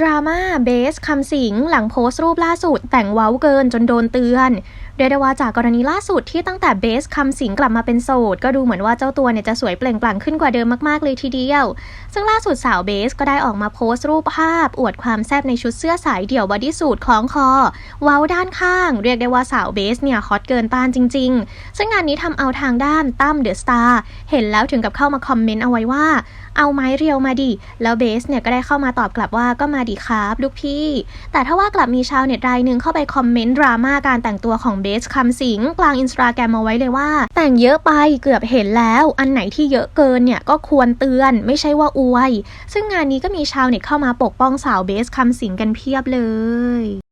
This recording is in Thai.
ดราม่าเบสคำสิงหลังโพสต์รูปล่าสุดแต่งเว้าเกินจนโดนเตือน เรียกได้ว่าจากกรณีล่าสุดที่ตั้งแต่เบสคำสิงกลับมาเป็นโสด ก็ดูเหมือนว่าเจ้าตัวเนี่ยจะสวยเปล่งปลั่งขึ้นกว่าเดิมมากๆเลยทีเดียว ซึ่งล่าสุดสาวเบสก็ได้ออกมาโพสต์รูปภาพ อวดความแซ่บในชุดเสื้อสายเดี่ยวบอดี้สูทคล้องคอ เว้าด้านข้าง เรียกได้ว่าสาวเบสเนี่ยฮอตเกินต้านจริง ๆ ซึ่งงานนี้ทำเอาทางด้านตั้มเดอะสตาร์เห็นแล้วถึงกับเข้ามาคอมเมนต์เอาไว้ว่าเอาไม้เรียวมาดิ แล้วเบสเนี่ยก็ได้เข้ามาตอบกลับว่าก็มาดิครับลูกพี่ แต่ถ้าว่ากลับมีชาวเน็ตรายหนึ่งเข้าไปคอมเมนต์ดราม่าการแต่งตัวของเบสคำสิงกลางอินสตาแกรมมาไว้เลยว่า แต่งเยอะไปเกือบเห็นแล้ว อันไหนที่เยอะเกินเนี่ยก็ควรเตือนไม่ใช่ว่าอวย ซึ่งงานนี้ก็มีชาวเน็ตเข้ามาปกป้องสาวเบสคำสิงกันเพียบเลย